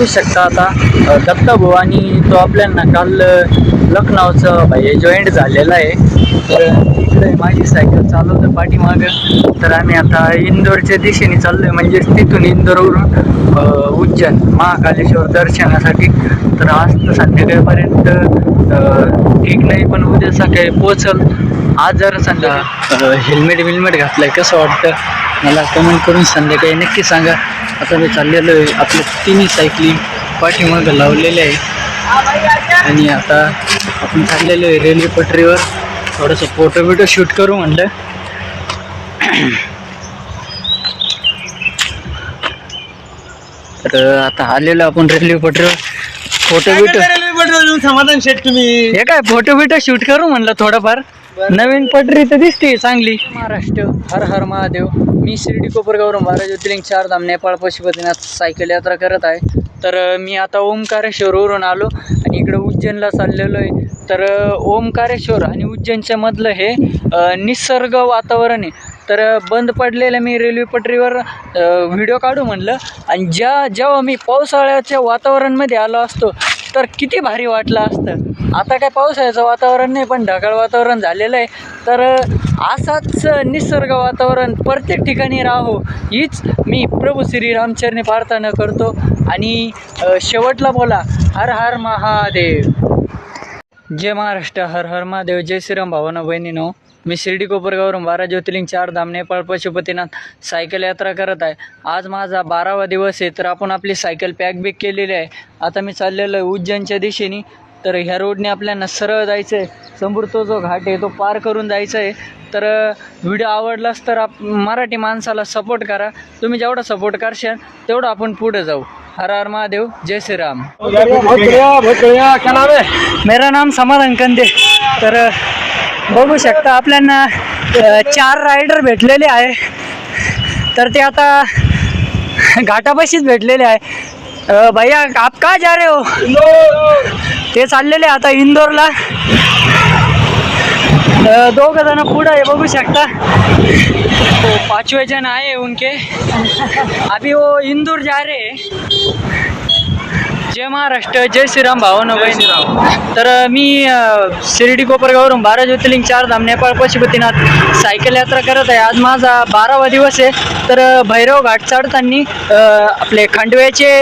बघू शकता आता. दत्ता भाऊ आणि तो आपल्यांना काल लखनौचं म्हणजे भाई जॉईंट झालेला आहे. तर इकडे माझी सायकल चालवतं पाठीमागं. तर आम्ही आता इंदोरच्या दिशेने चाललोय म्हणजेच तिथून इंदोरवरून उज्जैन महाकालेश्वर दर्शनासाठी. तर आज तर संध्याकाळपर्यंत ठीक नाही पण उद्या सकाळी पोचल आज जर समजा हेल्मेट घातलं घातलंय कसं वाटतं? मला कमेंट करून संध्याकाळी नक्की सांगा. आता मी चाललेलो आहे आपल्या तिन्ही सायकलिंग पाठीमागं लावलेले आहे. आणि आता आपण चाललेलो आहे रेल्वे पटरीवर. थोडंसं फोटो बिटो शूट करू म्हणलं. तर आता आलेलो आपण रेल्वे पटरीवर. फोटो बिटो. समाधान शेट तुम्ही. हे काय फोटो बिटो शूट करू म्हणलं थोडंफार? नवीन पटरी तर दिसते चांगली. महाराष्ट्र हर हर महादेव. मी शिर्डी कोपरगावरून बारा ज्योतिर्लिंग चारधाम नेपाळ पशुपतीनाथ सायकल यात्रा करत आहे. तर मी आता ओंकारेश्वरवरून आलो आणि इकडं उज्जैनला चाललेलो आहे. तर ओमकारेश्वर ओंकारेश्वर आणि उज्जैनच्या मधलं हे निसर्ग वातावरण आहे. तर बंद पडलेल्या मी रेल्वे पटरीवर व्हिडिओ काढू म्हणलं. आणि ज्या जेव्हा मी पावसाळ्याच्या वातावरणमध्ये आलो असतो तर किती भारी वाटलं असतं. आता काय पावसाळ्याचं वातावरण नाही पण ढगाळ वातावरण झालेलं आहे. तर असाच निसर्ग वातावरण प्रत्येक ठिकाणी राहो. हीच मी प्रभू श्री रामचरणी प्रार्थना करतो. आणि शेवटला बोला हर हर महादेव. जय महाराष्ट्र हर हर महादेव जय श्रीराम भावानं बहिणीनो. मी शिर्डी कोपरगावरून बारा ज्योतिर्लिंग चार धाम नेपाळ पशुपतीनाथ सायकल यात्रा करत आहे. आज माझा बारावा दिवस आहे तर आपण आपली सायकल पॅक बिक केलेली आहे. आता मी चाललेलो आहे उज्जैनच्या दिशेने. तर ह्या रोडने आपल्याला सरळ जायचं आहे समोर तो जो घाट आहे तो पार करून जायचं आहे तर व्हिडिओ आवडलाच तर आप मराठी माणसाला सपोर्ट करा. तुम्ही जेवढा सपोर्ट करशाल तेवढं आपण पुढे जाऊ. हर हर महादेव जय श्रीराम. मेरा नाम समाधान कंदे. तर बघू शकता आपल्याला चार रायडर भेटलेले आहे. तर ते आता घाटापाशीच भेटलेले आहे. भैया आप का जा रहे हो? ते चाललेले आता इंदोरला. दोघ जण पुढं आहे बघू शकता. तो पाचवे जन आहे उनके. अभी वो इंदूर जा रहे जय महाराष्ट्र जय श्रीराम भावानं बहिणी तर मी शिर्डी कोपरगावरून बारा ज्योतिर्लिंग चारधाम नेपाळ पशुपतीनाथ सायकल यात्रा करत आहे. आज माझा बारावा दिवस आहे. तर भैरव घाट चढताना आपले खंडव्याचे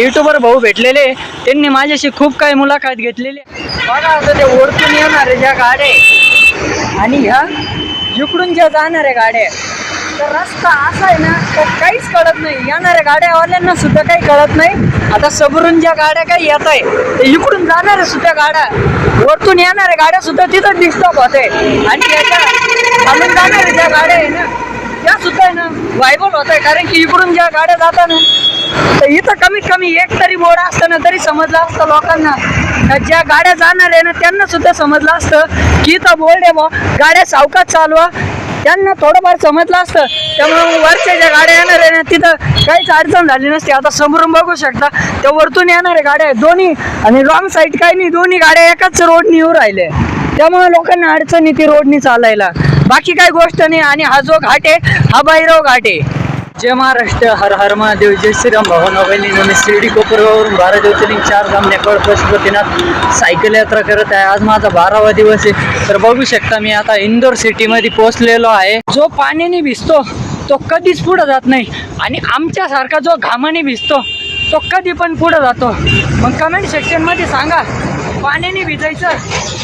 युट्यूबर भाऊ भेटलेले. त्यांनी माझ्याशी खूप काही मुलाखत घेतलेली. बघा असं ते ओळखून येणार ज्या गाड्या आणि ह्या इकडून ज्या जाणाऱ्या गाड्या तर रस्ता असा आहे ना तर काहीच कळत नाही. येणाऱ्या गाड्यावाल्यांना सुद्धा काही कळत नाही. आता समोरून ज्या गाड्या काही येत आहे ते इकडून जाणाऱ्या सुद्धा गाड्या वरतून येणाऱ्या गाड्या सुद्धा तिथं डिस्टर्ब होते आणि याच्या खालून जाणाऱ्या ज्या गाड्या आहे ना त्या सुद्धा आहे ना व्हायबल होत आहे. कारण की इकडून ज्या गाड्या जातात ना तर इथं कमीत कमी एक तरी बोर्ड असतं ना तरी समजलं असतं लोकांना. ज्या गाड्या जाणार आहे ना त्यांना सुद्धा समजलं असतं की इथं बोर्ड आहे बा गाड्या सावकात चालवा. त्यांना थोडंफार समजलं असतं. त्यामुळे वरच्या ज्या गाड्या येणार आहे ना तिथं काहीच अडचण झाली नसते. आता समोरून बघू शकता त्या वरतून येणाऱ्या गाड्या दोन्ही. आणि रॉंग साईड काही नाही दोन्ही गाड्या एकाच रोडनी येऊ राहिले. त्यामुळे लोकांना अडचण येते रोडनी चालायला. बाकी काही गोष्ट नाही. आणि हा जो घाट आहे हा भैरव घाट आहे. जय महाराष्ट्र हर हर महादेव जय श्रीराम भवन बहिणी मी शिर्डी कोपरगावरून बारा ज्योतिर्लिंग चार धाम नेपाळ पशुपतीनाथ सायकल यात्रा करत आहे. आज माझा बारावा दिवस आहे. तर बघू शकता मी आता इंदोर सिटीमध्ये पोहोचलेलो आहे. जो पाण्याने भिजतो तो कधीच पुढं जात नाही. आणि आमच्यासारखा जो घामाने भिजतो तो कधी पण पुढं जातो. मग कमेंट सेक्शनमध्ये सांगा पाण्याने भिजायचं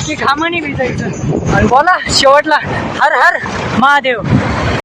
की घामाने भिजायचं? आणि बोला शेवटला हर हर महादेव.